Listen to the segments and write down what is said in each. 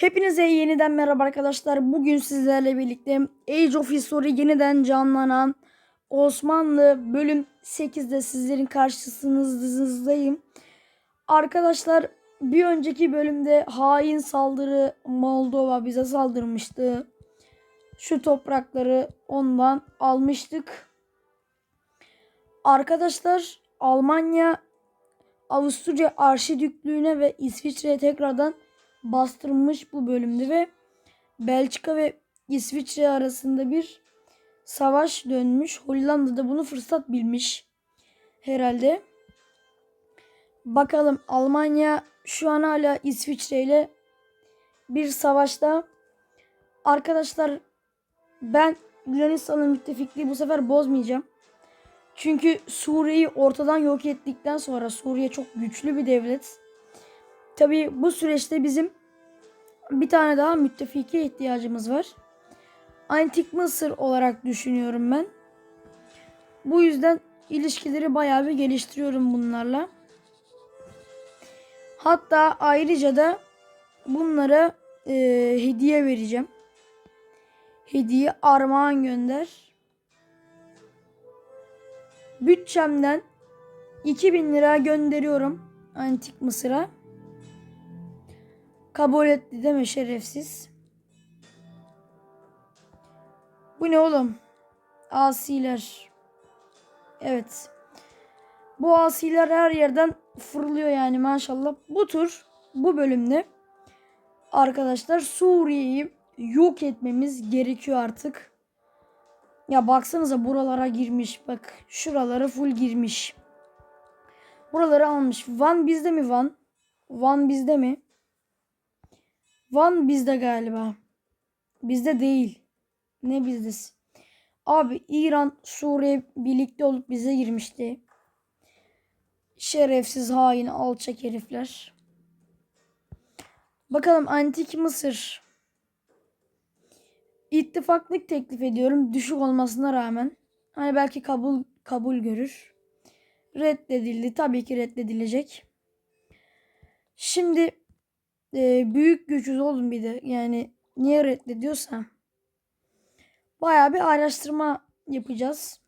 Hepinize yeniden merhaba arkadaşlar. Bugün sizlerle birlikte Age of History yeniden canlanan Osmanlı bölüm 8'de sizlerin karşısınızdayım. Arkadaşlar bir önceki bölümde hain saldırı Moldova bize saldırmıştı. Şu toprakları ondan almıştık. Arkadaşlar Almanya Avusturya Arşidüklüğü'ne ve İsviçre'ye tekrardan bastırılmış bu bölümde ve Belçika ve İsviçre arasında bir savaş dönmüş. Hollanda da bunu fırsat bilmiş herhalde. Bakalım Almanya şu an hala İsviçre ile bir savaşta. Arkadaşlar ben Yunanistan'la müttefikliği bu sefer bozmayacağım. Çünkü Suriye'yi ortadan yok ettikten sonra Suriye çok güçlü bir devlet. Tabii bu süreçte bizim bir tane daha müttefike ihtiyacımız var. Antik Mısır olarak düşünüyorum ben. Bu yüzden ilişkileri bayağı bir geliştiriyorum bunlarla. Hatta ayrıca da bunlara e, hediye vereceğim. Hediye armağan gönder. Bütçemden 2000 lira gönderiyorum Antik Mısır'a. Kabul etti deme şerefsiz. Bu ne oğlum? Asiler. Evet. Bu asiler her yerden fırlıyor yani maşallah. Bu tur bu bölümde arkadaşlar Suriye'yi yok etmemiz gerekiyor artık. Ya baksanıza buralara girmiş. Bak şuralara full girmiş. Buraları almış. Van bizde mi Van? Van bizde mi? Van bizde galiba. Bizde değil. Ne bizdesi? Abi İran Suriye birlikte olup bize girmişti. Şerefsiz hain alçak herifler. Bakalım Antik Mısır. İttifaklık teklif ediyorum düşük olmasına rağmen. Hani belki kabul kabul görür. Reddedildi. Tabii ki reddedilecek. Şimdi e, büyük gücüz oğlum bir de. Yani niye reddediyorsa. Baya bir araştırma yapacağız.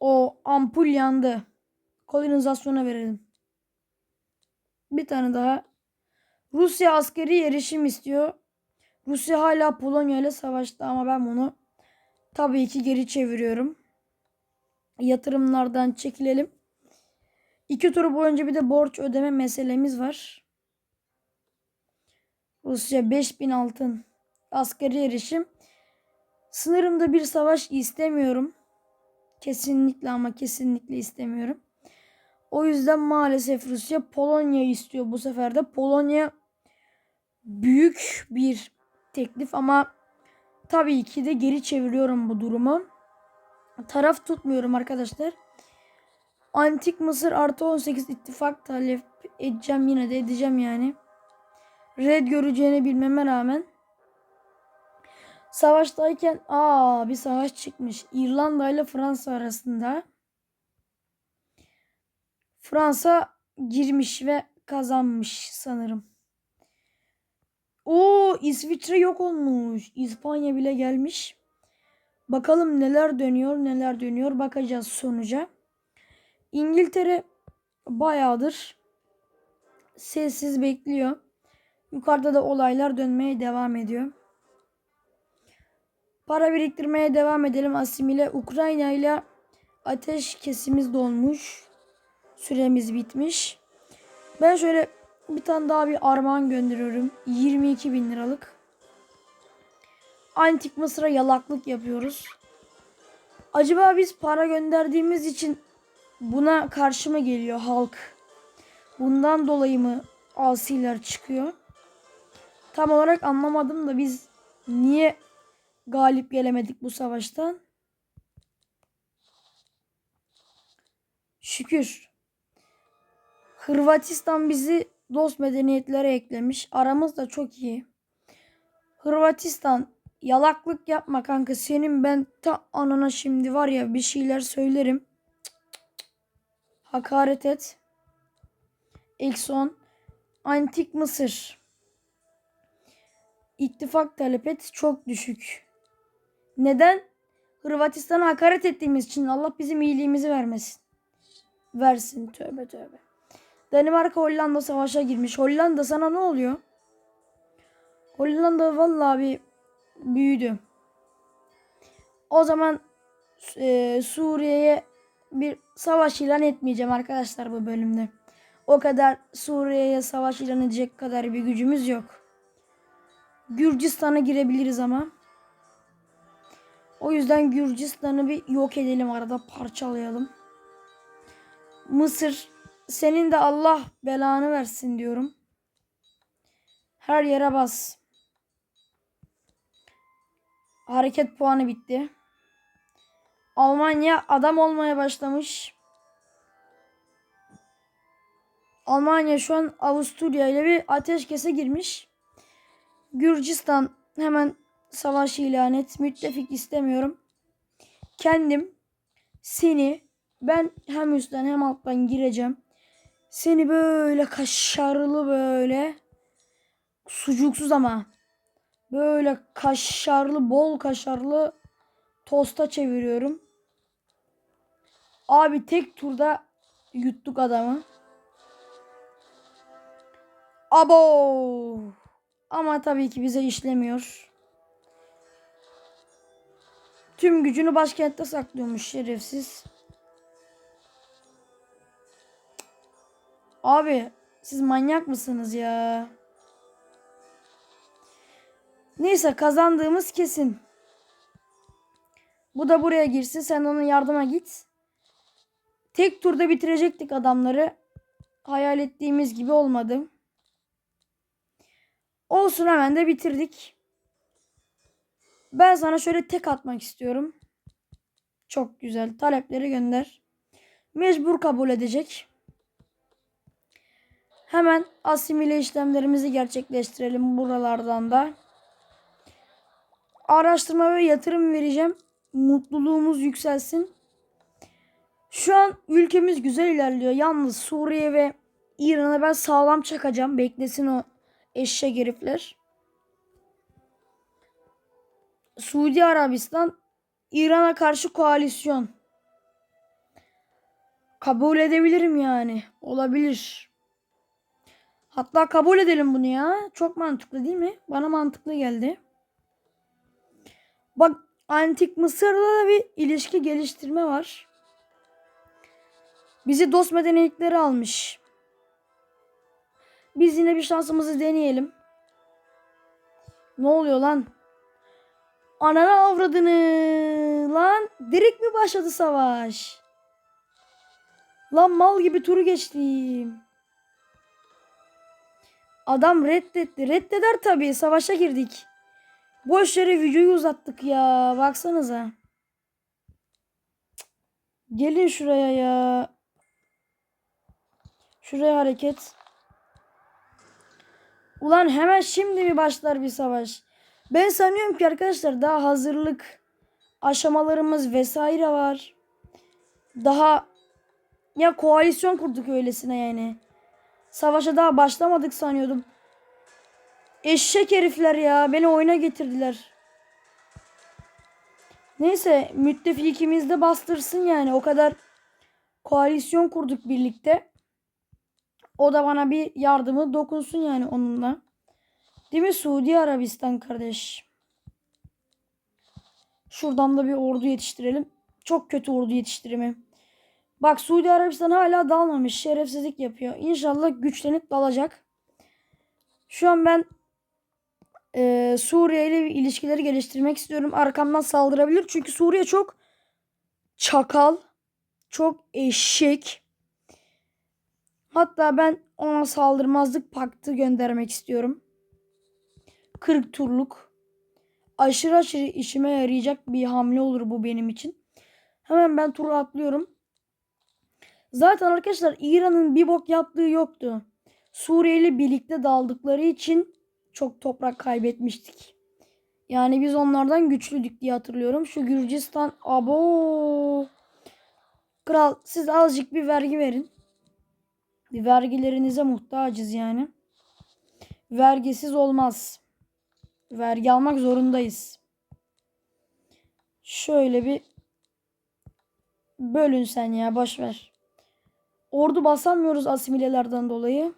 O ampul yandı. Kolonizasyona verelim. Bir tane daha. Rusya askeri erişim istiyor. Rusya hala Polonya ile savaşta ama ben bunu tabii ki geri çeviriyorum. Yatırımlardan çekilelim. İki tur boyunca bir de borç ödeme meselemiz var. Rusya 5000 altın. Askeri erişim. Sınırımda bir savaş istemiyorum. Kesinlikle ama kesinlikle istemiyorum. O yüzden maalesef Rusya Polonya istiyor bu sefer de. Polonya büyük bir teklif ama tabii ki de geri çeviriyorum bu durumu. Taraf tutmuyorum arkadaşlar. Antik Mısır artı 18 ittifak talep edeceğim yine de edeceğim yani. Red göreceğini bilmeme rağmen. Savaştayken aa bir savaş çıkmış. İrlanda ile Fransa arasında. Fransa girmiş ve kazanmış sanırım. O İsviçre yok olmuş. İspanya bile gelmiş. Bakalım neler dönüyor neler dönüyor bakacağız sonuca. İngiltere bayağıdır sessiz bekliyor. Yukarıda da olaylar dönmeye devam ediyor. Para biriktirmeye devam edelim asimile. Ukrayna ile ateş kesimiz dolmuş. Süremiz bitmiş. Ben şöyle bir tane daha bir armağan gönderiyorum. 22 bin liralık. Antik Mısır'a yalaklık yapıyoruz. Acaba biz para gönderdiğimiz için buna karşı mı geliyor halk? Bundan dolayı mı asiler çıkıyor? Tam olarak anlamadım da biz niye galip gelemedik bu savaştan? Şükür. Hırvatistan bizi dost medeniyetlere eklemiş. Aramız da çok iyi. Hırvatistan yalaklık yapma kanka. Senin ben ta anana şimdi var ya bir şeyler söylerim. Hakaret et. Eksi 10. Antik Mısır. İttifak talep et çok düşük. Neden? Hırvatistan'a hakaret ettiğimiz için Allah bizim iyiliğimizi vermesin. Versin tövbe tövbe. Danimarka Hollanda savaşa girmiş. Hollanda sana ne oluyor? Hollanda vallahi bir büyüdü. O zaman e, Suriye'ye bir savaş ilan etmeyeceğim arkadaşlar bu bölümde. O kadar Suriye'ye savaş ilan edecek kadar bir gücümüz yok. Gürcistan'a girebiliriz ama. O yüzden Gürcistan'ı bir yok edelim arada parçalayalım. Mısır senin de Allah belanı versin diyorum. Her yere bas. Hareket puanı bitti. Almanya adam olmaya başlamış. Almanya şu an Avusturya ile bir ateşkese girmiş. Gürcistan hemen savaş ilan et. Müttefik istemiyorum. Kendim seni ben hem üstten hem alttan gireceğim. Seni böyle kaşarlı böyle sucuksuz ama böyle kaşarlı bol kaşarlı tosta çeviriyorum. Abi tek turda yuttuk adamı. Abo. Ama tabii ki bize işlemiyor. Tüm gücünü başkentte saklıyormuş şerefsiz. Abi siz manyak mısınız ya? Neyse kazandığımız kesin. Bu da buraya girsin. Sen onun yardıma git. Tek turda bitirecektik adamları. Hayal ettiğimiz gibi olmadı. Olsun hemen de bitirdik. Ben sana şöyle tek atmak istiyorum. Çok güzel. Talepleri gönder. Mecbur kabul edecek. Hemen asimile işlemlerimizi gerçekleştirelim buralardan da. Araştırma ve yatırım vereceğim. Mutluluğumuz yükselsin. Şu an ülkemiz güzel ilerliyor. Yalnız Suriye ve İran'a ben sağlam çakacağım. Beklesin o eşek herifler. Suudi Arabistan İran'a karşı koalisyon. Kabul edebilirim yani. Olabilir. Hatta kabul edelim bunu ya. Çok mantıklı değil mi? Bana mantıklı geldi. Bak Antik Mısır'da da bir ilişki geliştirme var. Bizi dost medeniyetleri almış. Biz yine bir şansımızı deneyelim. Ne oluyor lan? Ananı avradını lan. Direkt mi başladı savaş? Lan mal gibi turu geçtim. Adam reddetti. Reddeder tabii. Savaşa girdik. Boş yere videoyu uzattık ya. Baksanıza. Gelin şuraya ya. Şuraya hareket. Ulan hemen şimdi mi başlar bir savaş? Ben sanıyorum ki arkadaşlar daha hazırlık aşamalarımız vesaire var. Daha ya koalisyon kurduk öylesine yani. Savaşa daha başlamadık sanıyordum. Eşek herifler ya. Beni oyuna getirdiler. Neyse müttefikimiz de bastırsın yani. O kadar koalisyon kurduk birlikte. O da bana bir yardımı dokunsun yani onunla. Değil mi Suudi Arabistan kardeş? Şuradan da bir ordu yetiştirelim. Çok kötü ordu yetiştirimi. Bak Suudi Arabistan hala dalmamış. Şerefsizlik yapıyor. İnşallah güçlenip dalacak. Şu an ben e, Suriye ile ilişkileri geliştirmek istiyorum. Arkamdan saldırabilir. Çünkü Suriye çok çakal. Çok eşek. Hatta ben ona saldırmazlık paktı göndermek istiyorum. 40 turluk. Aşırı aşırı işime yarayacak bir hamle olur bu benim için. Hemen ben turu atlıyorum. Zaten arkadaşlar İran'ın bir bok yaptığı yoktu. Suriye ile birlikte daldıkları için çok toprak kaybetmiştik. Yani biz onlardan güçlüdük diye hatırlıyorum. Şu Gürcistan abo. Kral siz azıcık bir vergi verin. Vergilerinize muhtacız yani. Vergisiz olmaz. Vergi almak zorundayız. Şöyle bir bölün sen ya boş ver. Ordu basamıyoruz asimilelerden dolayı.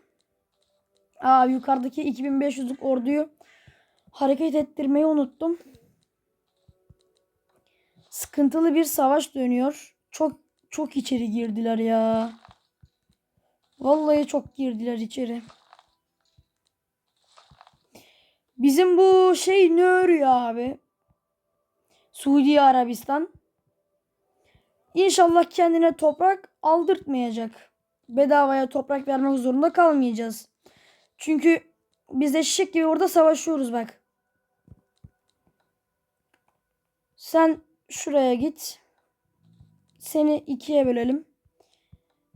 Aa yukarıdaki 2500'lük orduyu hareket ettirmeyi unuttum. Sıkıntılı bir savaş dönüyor. Çok çok içeri girdiler ya. Vallahi çok girdiler içeri. Bizim bu şey ne örüyor abi? Suudi Arabistan. İnşallah kendine toprak aldırtmayacak. Bedavaya toprak vermek zorunda kalmayacağız. Çünkü biz eşek gibi orada savaşıyoruz bak. Sen şuraya git. Seni ikiye bölelim.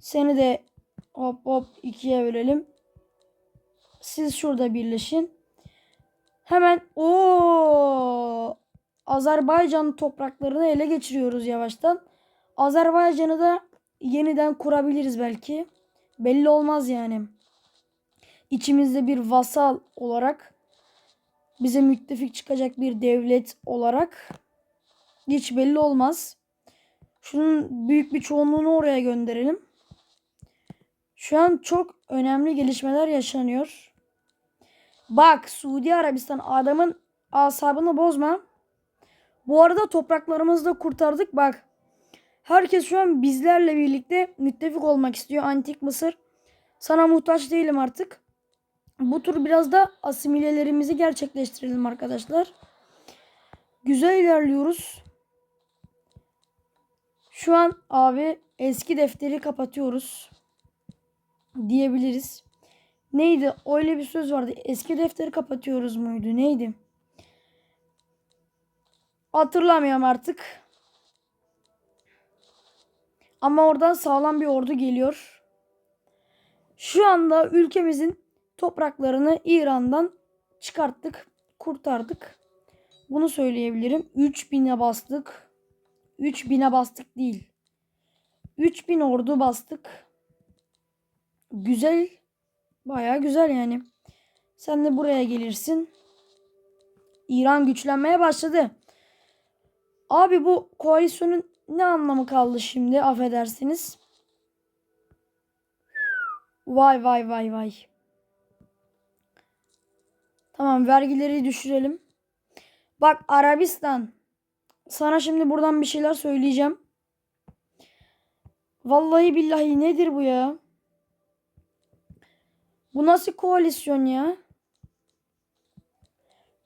Seni de hop hop ikiye bölelim. Siz şurada birleşin. Hemen o Azerbaycan topraklarını ele geçiriyoruz yavaştan. Azerbaycan'ı da yeniden kurabiliriz belki. Belli olmaz yani. İçimizde bir vasal olarak bize müttefik çıkacak bir devlet olarak hiç belli olmaz. Şunun büyük bir çoğunluğunu oraya gönderelim. Şu an çok önemli gelişmeler yaşanıyor. Bak Suudi Arabistan adamın asabını bozma. Bu arada topraklarımızı da kurtardık. Bak herkes şu an bizlerle birlikte müttefik olmak istiyor. Antik Mısır. Sana muhtaç değilim artık. Bu tur biraz da asimilelerimizi gerçekleştirelim arkadaşlar. Güzel ilerliyoruz. Şu an abi eski defteri kapatıyoruz diyebiliriz. Neydi? Öyle bir söz vardı. Eski defteri kapatıyoruz muydu? Neydi? Hatırlamıyorum artık. Ama oradan sağlam bir ordu geliyor. Şu anda ülkemizin topraklarını İran'dan çıkarttık, kurtardık. Bunu söyleyebilirim. 3000'e bastık. 3000'e bastık değil. 3000 ordu bastık. Güzel. Baya güzel yani. Sen de buraya gelirsin. İran güçlenmeye başladı. Abi bu koalisyonun ne anlamı kaldı şimdi affedersiniz. Vay vay vay vay. Tamam vergileri düşürelim. Bak Arabistan. Sana şimdi buradan bir şeyler söyleyeceğim. Vallahi billahi nedir bu ya? Bu nasıl koalisyon ya?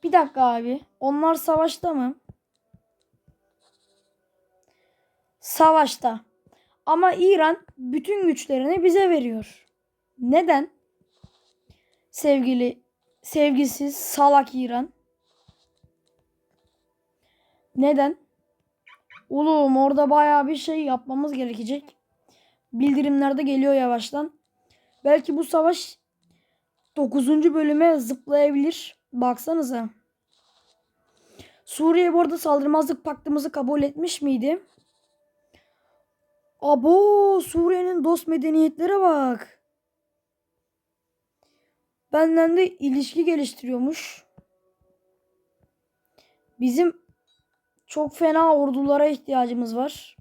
Bir dakika abi. Onlar savaşta mı? Savaşta. Ama İran bütün güçlerini bize veriyor. Neden? Sevgili sevgisiz salak İran. Neden? Oğlum orada bayağı bir şey yapmamız gerekecek. Bildirimler de geliyor yavaştan. Belki bu savaş 9. bölüme zıplayabilir. Baksanıza. Suriye bu arada saldırmazlık paktımızı kabul etmiş miydi? Abo Suriye'nin dost medeniyetlere bak. Benden de ilişki geliştiriyormuş. Bizim çok fena ordulara ihtiyacımız var.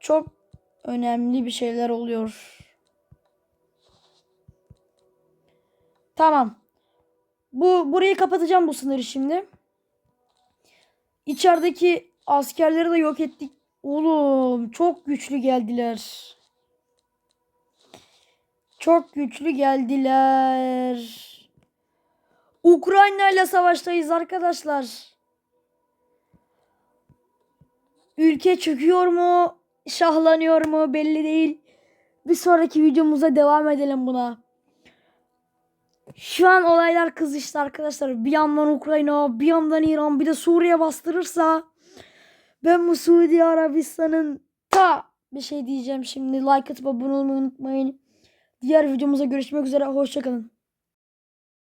Çok önemli bir şeyler oluyor. Tamam. Bu burayı kapatacağım bu sınırı şimdi. İçerideki askerleri de yok ettik. Oğlum çok güçlü geldiler. Çok güçlü geldiler. Ukrayna ile savaştayız arkadaşlar. Ülke çöküyor mu? Şahlanıyor mu? Belli değil. Bir sonraki videomuza devam edelim buna. Şu an olaylar kızıştı arkadaşlar. Bir yandan Ukrayna, bir yandan İran, bir de Suriye bastırırsa ben bu Suudi Arabistan'ın ta bir şey diyeceğim şimdi. Like atıp abone olmayı unutmayın. Diğer videomuza görüşmek üzere. Hoşçakalın.